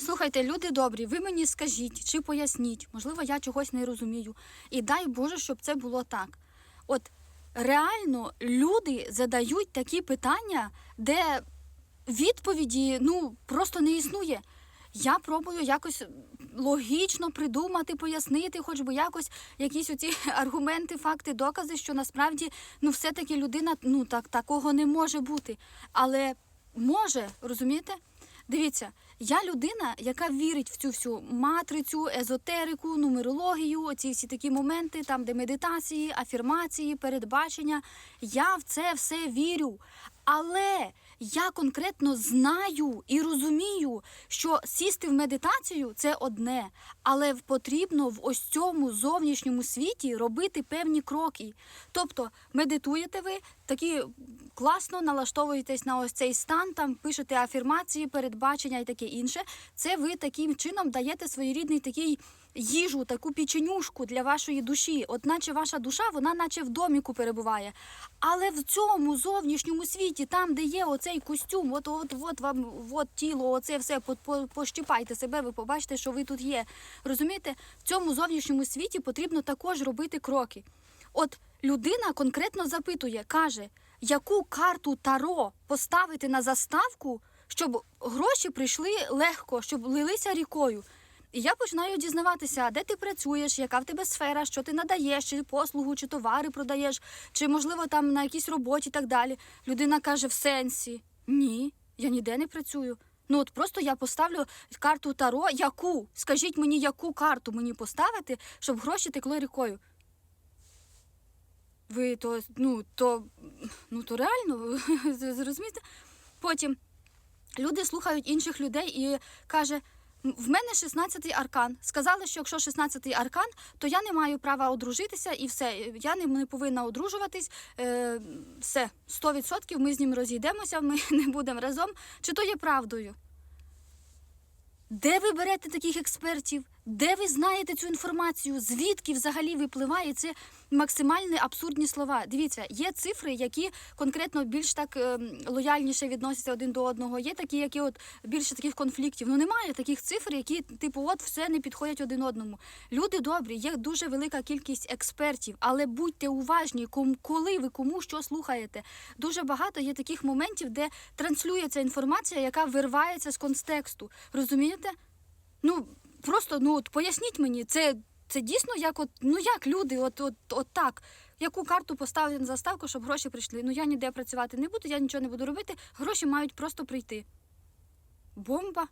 Слухайте, люди добрі, ви мені скажіть чи поясніть, можливо, я чогось не розумію. І дай Боже, щоб це було так. От реально люди задають такі питання, де відповіді ну просто не існує. Я пробую якось логічно придумати, пояснити, хоч би якось якісь оці аргументи, факти, докази, що насправді ну все-таки людина ну так такого не може бути. Але може, розумієте? Дивіться, я людина, яка вірить в цю всю матрицю, езотерику, нумерологію, оці всі такі моменти, там де медитації, афірмації, передбачення. Я в це все вірю. Але я конкретно знаю і розумію, що сісти в медитацію це одне, але потрібно в ось цьому зовнішньому світі робити певні кроки. Тобто медитуєте ви, такі класно налаштовуєтесь на ось цей стан, там пишете афірмації, передбачення і таке інше. Це ви таким чином даєте своєрідний такий їжу, таку печенюшку для вашої душі. От наче ваша душа, вона наче в доміку перебуває. Але в цьому зовнішньому світі, там, де є оцей костюм, от, от, от вам от тіло, оце все по- по- пощипайте себе, ви побачите, що ви тут є. Розумієте, в цьому зовнішньому світі потрібно також робити кроки. От людина конкретно запитує, каже, яку карту Таро поставити на заставку, щоб гроші прийшли легко, щоб лилися рікою. І я починаю дізнаватися, де ти працюєш, яка в тебе сфера, що ти надаєш, чи послугу, чи товари продаєш, чи можливо там на якійсь роботі і так далі. Людина каже: в сенсі, ні, я ніде не працюю. Ну от просто я поставлю карту Таро, яку? Скажіть мені, яку карту мені поставити, щоб гроші текли рікою. Ви то, ну, то, ну, то реально, зрозумієте? Потім люди слухають інших людей і каже. В мене 16-й аркан. Сказали, що якщо 16-й аркан, то я не маю права одружитися і все. Я не, повинна одружуватись. Е, все, 100% ми з ним розійдемося, ми не будемо разом. Чи то є правдою? Де ви берете таких експертів? Де ви знаєте цю інформацію? Звідки взагалі випливає це максимально абсурдні слова? Дивіться, є цифри, які конкретно більш так ем, лояльніше відносяться один до одного. Є такі, які от більше таких конфліктів. Ну немає таких цифр, які типу, от все не підходять один одному. Люди добрі, є дуже велика кількість експертів, але будьте уважні, коли ви кому що слухаєте. Дуже багато є таких моментів, де транслюється інформація, яка вирвається з контексту. Розумієте? Ну просто ну от поясніть мені, це, це дійсно як от ну як люди, от, от, от так. Яку карту поставити на заставку, щоб гроші прийшли? Ну я ніде працювати не буду, я нічого не буду робити. Гроші мають просто прийти. Бомба.